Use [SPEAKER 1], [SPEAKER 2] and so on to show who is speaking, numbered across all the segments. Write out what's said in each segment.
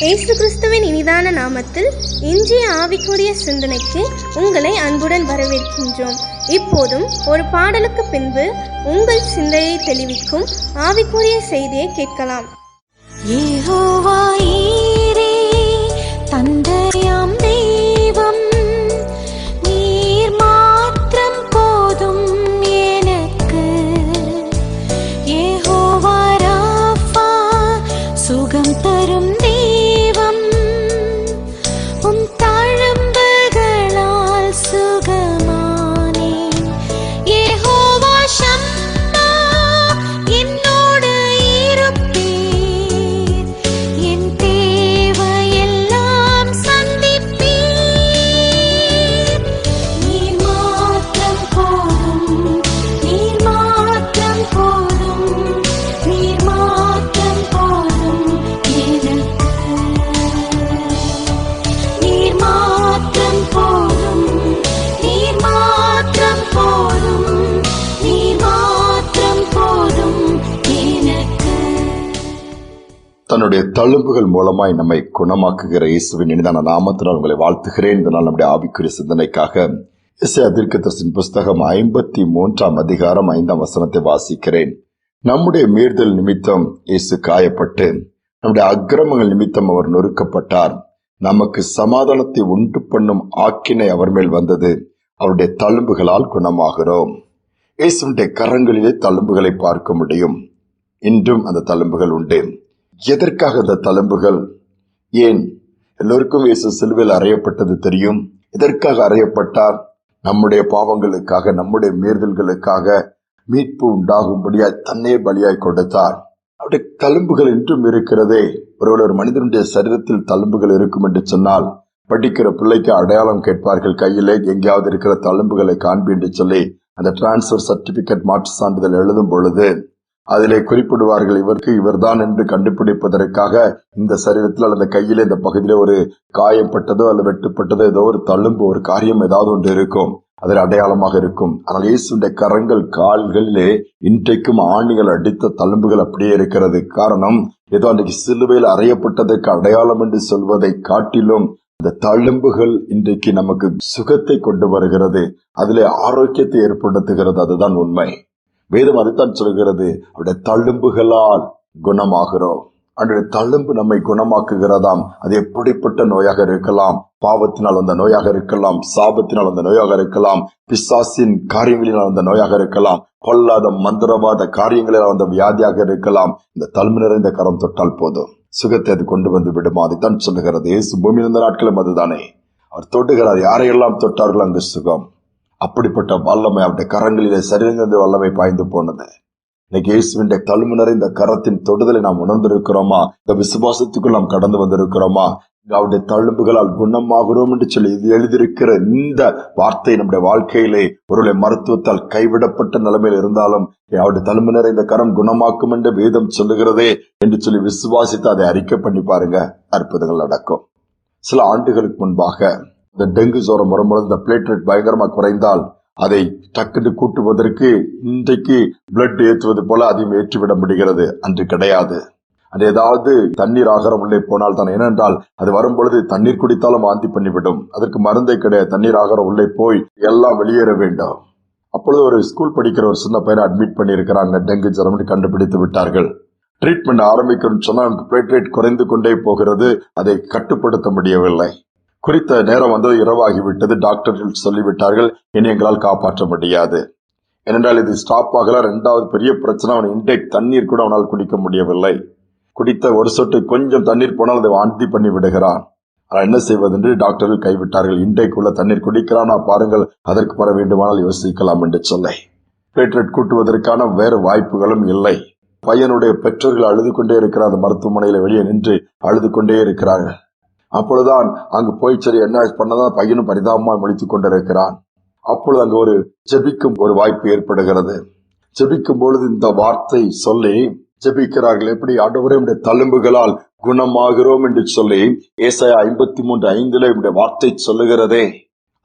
[SPEAKER 1] இயேசு கிறிஸ்துவின் இனிதான நாமத்தில் இன்றைய ஆவிக்குரிய சிந்தனைக்கு உங்களை அன்புடன் வரவேற்கின்றோம். இப்போதும் ஒரு பாடலுக்கு பின்பு உங்கள் சிந்தையை தெளிவிக்கும் ஆவிக்குரிய செய்தியை கேட்கலாம்.
[SPEAKER 2] தன்னுடைய தழும்புகள் மூலமாய் நம்மை குணமாக்குகிற இயேசுவின் இனிதான நாமத்தினால் உங்களை வாழ்த்துகிறேன். இந்த நாள் நம்முடைய ஆவிக்குரிய சிந்தனைக்காக இசை அதிர்க்கதர்சின் புஸ்தகம் ஐம்பத்தி மூன்றாம் அதிகாரம் ஐந்தாம் வசனத்தை வாசிக்கிறேன். நம்முடைய மீறுதல் நிமித்தம் இயேசு காயப்பட்டு நம்முடைய அக்கிரமங்கள் நிமித்தம் அவர் நொறுக்கப்பட்டார். நமக்கு சமாதானத்தை உண்டு பண்ணும் ஆக்கினை அவர் மேல் வந்தது. அவருடைய தழும்புகளால் குணமாகிறோம். இயேசுடைய கரங்களிலே தழும்புகளை பார்க்க முடியும். இன்றும் அந்த தழும்புகள் உண்டு. எதற்காக இந்த தழும்புகள்? ஏன்? எல்லோருக்கும் இயேசு சிலுவையில் அறையப்பட்டது தெரியும். எதற்காக அறையப்பட்டார்? நம்முடைய பாவங்களுக்காக நம்முடைய மீறுதல்களுக்காக மீட்பு உண்டாகும்படியாய் தன்னே பலியாய் கொடுத்தார். அப்படி தழும்புகள் இன்றும் இருக்கிறதே. ஒருவர் ஒரு மனிதனுடைய சரீரத்தில் தழும்புகள் இருக்கும் என்று சொன்னால் படிக்கிற பிள்ளைக்கு அடையாளம் கேட்பார்கள். கையிலே எங்கேயாவது இருக்கிற தழும்புகளை காண்பி என்று சொல்லி அந்த டிரான்ஸ்பர் சர்டிபிகேட் மாற்று சான்றிதழ் எழுதும் பொழுது அதிலே குறிப்பிடுவார்கள் இவருக்கு இவர்தான் என்று கண்டுபிடிப்பதற்காக இந்த சரீரத்தில் அல்லது கையில இந்த பகுதியில ஒரு காயப்பட்டதோ அல்லது வெட்டுப்பட்டதோ ஏதோ ஒரு தழும்பு ஒரு காரியம் ஏதாவது ஒன்று இருக்கும். அதில் அடையாளமாக இருக்கும். ஆனால் இயேசுடைய கரங்கள் கால்களிலே இன்றைக்கும் ஆணிகள் அடித்த தழும்புகள் அப்படியே இருக்கிறது. காரணம் ஏதோ அன்றைக்கு சிலுவையில் அறையப்பட்டதற்கு அடையாளம் என்று சொல்வதை காட்டிலும் இந்த தழும்புகள் இன்றைக்கு நமக்கு சுகத்தை கொண்டு வருகிறது. அதிலே ஆரோக்கியத்தை ஏற்படுத்துகிறது. அதுதான் உண்மை. வேதம் அதைத்தான் சொல்கிறது. அவருடைய தழும்புகளால் குணமாகிறோம். அவருடைய தழும்பு நம்மை குணமாக்குகிறதாம். அது எப்படிப்பட்ட நோயாக இருக்கலாம்? பாவத்தினால் வந்த நோயாக இருக்கலாம். சாபத்தினால் வந்த நோயாக இருக்கலாம். பிசாசின் காரியங்களினால் வந்த நோயாக இருக்கலாம். பொல்லாத மந்திரவாத காரியங்களில் வந்த வியாதியாக இருக்கலாம். இந்த தழும்பு நிறைந்த கரம் தொட்டால் போதும். சுகத்தை அது கொண்டு வந்து விடுமா? அதைத்தான் சொல்லுகிறது. இயேசு பூமி இருந்த நாட்களும் அதுதானே. அவர் தொட்டுகிறார். யாரையெல்லாம் தொட்டார்களோ அங்கு சுகம். அப்படிப்பட்ட வல்லமை அவருடைய கரங்களிலே சரிந்த வல்லமை பாய்ந்து போனது. இன்னைக்கு இயேசுவின் தழும்பு நிறைந்த கரத்தின் தொடுதலை நாம் உணர்ந்திருக்கிறோமா? இந்த விசுவாசத்துக்குள் நாம் கடந்து வந்திருக்கிறோமா? அவருடைய தழும்புகளால் குணமாகிறோம் என்று சொல்லி இது எழுதியிருக்கிற இந்த வார்த்தை நம்முடைய வாழ்க்கையிலே ஒருவரை மருத்துவத்தால் கைவிடப்பட்ட நிலைமையில் இருந்தாலும் அவருடைய தழும்பு நிறைந்த கரம் குணமாக்கும் என்று வேதம் சொல்லுகிறதே என்று சொல்லி விசுவாசித்து அதை அறிக்கை பண்ணி பாருங்க. அற்புதங்கள் நடக்கும். சில ஆண்டுகளுக்கு முன்பாக இந்த டெங்கு ஜோரம் வரும்பொழுது இந்த பிளேட்லெட் பயங்கரமாக குறைந்தால் அதை டக்குன்னு கூட்டுவதற்கு இன்றைக்கு பிளட் ஏற்றுவது போல அதையும் ஏற்றிவிட முடிகிறது. அன்று கிடையாது. அது ஏதாவது தண்ணீர் ஆகாரம் உள்ளே போனால் தான் ஏனென்றால் அது வரும்பொழுது தண்ணீர் குடித்தாலும் வாந்தி பண்ணிவிடும். அதற்கு மருந்தே கிடையாது. தண்ணீர் ஆகாரம் உள்ளே போய் எல்லாம் வெளியேற வேண்டும். அப்பொழுது ஒரு ஸ்கூல் படிக்கிற ஒரு சின்ன பையனை அட்மிட் பண்ணியிருக்கிறாங்க. டெங்கு ஜுரம் கண்டுபிடித்து விட்டார்கள். ட்ரீட்மெண்ட் ஆரம்பிக்கணும்னு சொன்னால் அவனுக்கு பிளேட்லெட் குறைந்து கொண்டே போகிறது. அதை கட்டுப்படுத்த முடியவில்லை. குறித்த நேரம் வந்தது இரவாகிவிட்டது. டாக்டர்கள் சொல்லிவிட்டார்கள் இனி எங்களால் காப்பாற்ற முடியாது. ஏனென்றால் இது ஸ்டாப் ஆகல. ரெண்டாவது பெரிய பிரச்சனை அவன் இன்டேக் தண்ணீர் கூட அவனால் குடிக்க முடியவில்லை. குடித்த ஒரு சொட்டு கொஞ்சம் தண்ணீர் போனால் அதை வாந்தி பண்ணி விடுகிறான். ஆனால் என்ன செய்வதென்று டாக்டர்கள் கைவிட்டார்கள். இன்டேக் உள்ள தண்ணீர் குடிக்கிறானா? பாருங்கள் அதற்கு பெற வேண்டுமானால் யோசிக்கலாம் என்று சொல்லை. பிளேட்லெட் கூட்டுவதற்கான வேறு வாய்ப்புகளும் இல்லை. பையனுடைய பெற்றோர்கள் அழுது கொண்டே இருக்கிறார். அந்த மருத்துவமனையில் வெளியே நின்று அழுது கொண்டே இருக்கிறார்கள். அப்பொழுதுதான் அங்கு போய் சரி என்ன பண்ணதான்? பையனும் பரிதாபமா முழித்துக் கொண்டிருக்கிறான். அப்பொழுது அங்கு ஒரு ஜெபிக்கும் ஒரு வாய்ப்பு ஏற்படுகிறது. ஜெபிக்கும் பொழுது இந்த வார்த்தை சொல்லி ஜெபிக்கிறார்கள் எப்படி ஆண்டவரே உடைய தழும்புகளால் குணமாகிறோம் என்று சொல்லி ஏசாய ஐம்பத்தி மூன்று ஐந்துல இப்படி வார்த்தை சொல்லுகிறதே.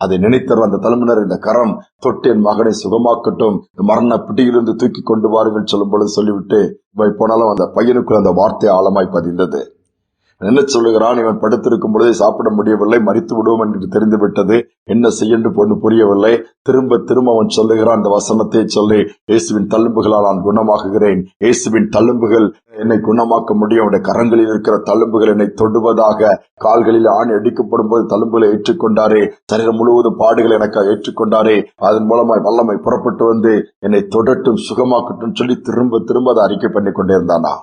[SPEAKER 2] அதை நினைத்தர் அந்த தலைமுனர் இந்த கரம் தொட்டு என் மகனை சுகமாக்கட்டும் இந்த மரண பிடியிலிருந்து தூக்கி கொண்டு வாருங்கள் சொல்லும் பொழுது சொல்லிவிட்டு போனாலும் அந்த பையனுக்குள் அந்த வார்த்தை ஆழமாய் பதிந்தது. என்ன சொல்லுகிறான். இவன் படுத்திருக்கும் பொழுதே சாப்பிட முடியவில்லை மறித்து விடுவோம் என்று தெரிந்துவிட்டது. என்ன செய்யண்டு பொண்ணு புரியவில்லை. திரும்ப திரும்ப அவன் சொல்லுகிறான் அந்த வசனத்தை சொல்லி. இயேசுவின் தள்ளும்புகளால் நான் குணமாக்குகிறேன். இயேசுவின் தள்ளும்புகள் என்னை குணமாக்க முடியும். அவருடைய கரங்களில் இருக்கிற தள்ளும்புகள் என்னை தொடுவதாக. கால்களில் ஆணி அடிக்கப்படும் போது தள்ளும்புகளை ஏற்றுக்கொண்டாரே. சரீரம் முழுவதும் பாடுகளை எனக்கு ஏற்றுக்கொண்டாரே. அதன் மூலமாய் வல்லமை புறப்பட்டு வந்து என்னை தொடட்டும் சுகமாக்கட்டும் சொல்லி திரும்ப திரும்ப அதை அறிக்கை பண்ணி கொண்டிருந்தானா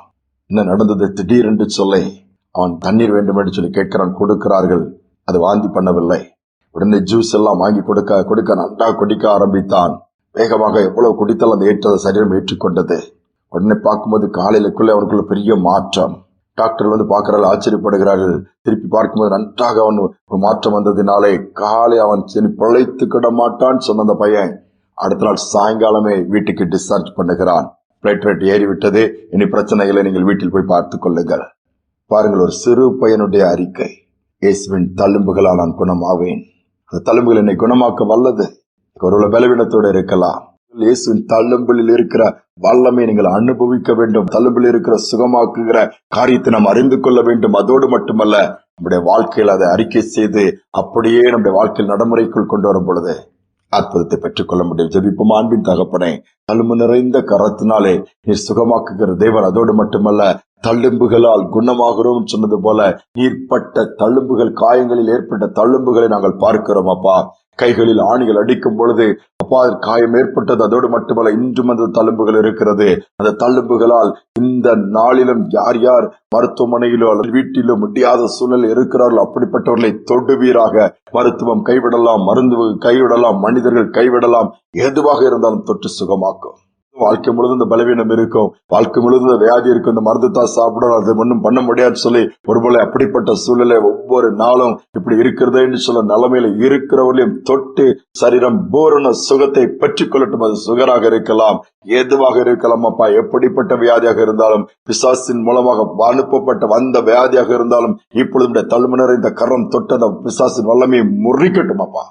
[SPEAKER 2] என்ன நடந்தது? திடீரென்று சொல்லை. அவன் தண்ணீர் வேண்டும் என்று சொல்லி கேட்கிறான் கொடுக்கிறார்கள். அது வாந்தி பண்ணவில்லை. உடனே ஜூஸ் எல்லாம் வாங்கி கொடுக்க கொடுக்க நன்றாக குடிக்க ஆரம்பித்தான். வேகமாக எவ்வளவு குடித்தால் அந்த ஏற்றதை சரீரம் ஏற்றுக்கொண்டது. உடனே பார்க்கும்போது காலையிலுக்குள்ளே அவனுக்குள்ள பெரிய மாற்றம். டாக்டர் வந்து பார்க்கறாள் ஆச்சரியப்படுகிறார்கள். திருப்பி பார்க்கும்போது நன்றாக அவன் மாற்றம் வந்ததினாலே காலை அவன் சரி பிழைத்துக்கிட மாட்டான் சொன்ன அந்த பையன். அடுத்த நாள் சாயங்காலமே வீட்டுக்கு டிஸ்சார்ஜ் பண்ணுகிறான். பிளேட் ரேட் ஏறிவிட்டது. இனி பிரச்சனைகளை நீங்கள் வீட்டில் போய் பார்த்துக் கொள்ளுங்கள். பாருங்கள் ஒரு சிறு பையனுடைய அறிக்கை. இயேசுவின் தழும்புகளால் நான் குணமாவேன். அந்த தழும்புகள் என்னை குணமாக்க வல்லது. ஒருவள பலவீனத்தோடு இருக்கலாம். இயேசுவின் தள்ளும்பில் இருக்கிற வல்லமை நீங்கள் அனுபவிக்க வேண்டும். தள்ளும்பில் இருக்கிற சுகமாக்குகிற காரியத்தை நாம் அறிந்து கொள்ள வேண்டும். அதோடு மட்டுமல்ல நம்முடைய வாழ்க்கையில் அதை அறிக்கை செய்து அப்படியே நம்முடைய வாழ்க்கையில் நடைமுறைக்குள் கொண்டு வரும் பொழுது அற்புதத்தை பெற்றுக்கொள்ள முடியும். ஜபிப்பும் அன்பின் தகப்பனே. தழும்பு நிறைந்த கரத்தினாலே நீர் சுகமாக்குகிற தேவன். அதோடு மட்டுமல்ல தள்ளும்புகளால் குணமாகிறோம் சொன்னது போல நீர்ப்பட்ட தள்ளும்புகள் காயங்களில் ஏற்பட்ட தள்ளும்புகளை நாங்கள் பார்க்கிறோம் அப்பா. கைகளில் ஆணிகள் அடிக்கும் பொழுது அப்பா காயம் ஏற்பட்டது. அதோடு மட்டுமல்ல இன்றும் அந்த தழும்புகள் இருக்கிறது. அந்த தழும்புகளால் இந்த நாளிலும் யார் யார் மருத்துவமனையிலோ அல்லது வீட்டிலோ முடியாத சூழல் இருக்கிறார்களோ அப்படிப்பட்டவர்களை தொடுவீராக. மருத்துவம் கைவிடலாம் மருந்து கைவிடலாம் மனிதர்கள் கைவிடலாம். எதுவாக இருந்தாலும் தொட்டு சுகமாக்கும். வாழ்க்கை முழுதும் இந்த பலவீனம் இருக்கும். வாழ்க்கை முழுதும் இந்த வியாதி இருக்கும். இந்த மருந்து தான் சாப்பிடணும். அது ஒன்றும் பண்ண முடியாதுன்னு சொல்லி ஒருபோல அப்படிப்பட்ட சூழ்நிலை ஒவ்வொரு நாளும் இப்படி இருக்கிறதே என்று சொல்ல நிலைமையில இருக்கிறவர்களையும் தொட்டு சரீரம் பூரண சுகத்தை பெற்றுக் கொள்ளட்டும். அது சுகராக இருக்கலாம். எதுவாக இருக்கலாம். அப்பா எப்படிப்பட்ட வியாதியாக இருந்தாலும் பிசாசின் மூலமாக அனுப்பப்பட்ட வந்த வியாதியாக இருந்தாலும் இப்பொழுது இந்த இந்த கரம் தொட்டு அந்த பிசாசின் வல்லமையை முறிக்கட்டும் அப்பா.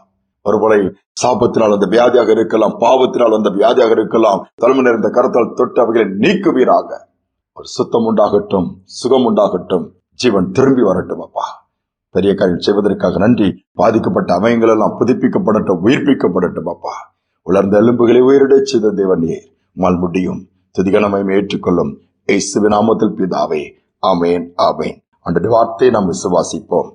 [SPEAKER 2] ஒருவேளை சாபத்தினால் அந்த வியாதியாக இருக்கலாம் பாவத்தினால் அந்த வியாதியாக இருக்கலாம் தலைமை நிறைந்த கரத்தால் தொட்டு அவைகளை நீக்குவீராக. ஒரு சுத்தம் உண்டாகட்டும் சுகம் உண்டாகட்டும் ஜீவன் திரும்பி வரட்டும் அப்பா. பெரிய காரியம் செய்வதற்காக நன்றி. பாதிக்கப்பட்ட அவயங்கள் எல்லாம் புதுப்பிக்கப்படட்டும் உயிர்ப்பிக்கப்படட்டும் அப்பா. உலர்ந்த எலும்புகளை உயிரிடச் செய்த தேவனே மால் முடியும். துதிகனமையும் ஏற்றுக்கொள்ளும். இயேசுவின் நாமத்தில் பிதாவே. ஆமேன் ஆமேன். அன்றைய வார்த்தையை நாம் விசுவாசிப்போம்.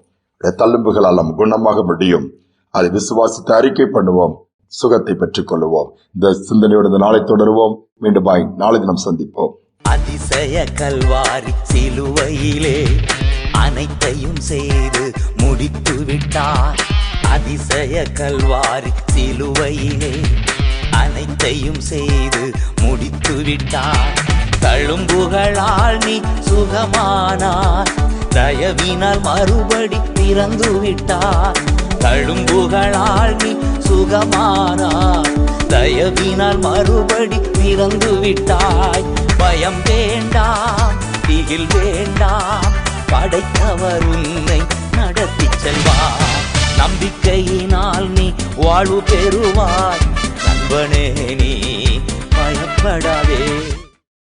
[SPEAKER 2] தள்ளும்புகளால் நாம் குணமாக முடியும். அதை விசுவாசித்து அறிக்கை பண்ணுவோம் சுகத்தை பெற்றுக் கொள்வோம் இந்த சிந்தனையோடு இந்த நாளை தொடருவோம். மீண்டும் பாய் நாளை தினம் சந்திப்போம்.
[SPEAKER 3] அதிசய கல்வாரி சிலுவையிலே அனைத்தையும் செய்து முடித்து விட்டார். அதிசய கல்வாரி சிலுவையிலே அனைத்தையும் செய்து முடித்து விட்டார். தழும்புகளால் நீ சுகமானார். தயவினால் மறுபடி பிறந்து விட்டார். தழும்புகளால் நீ சுகமானா தயவினால் மறுபடி பிறந்து விட்டாய். பயம் வேண்டாம் திகில் வேண்டாம். படைத்தவர் உன்னை நடத்தி செல்வார். நம்பிக்கையினால் நீ வாழ்வு பெறுவாய். நண்பனே நீ பயப்படாதே.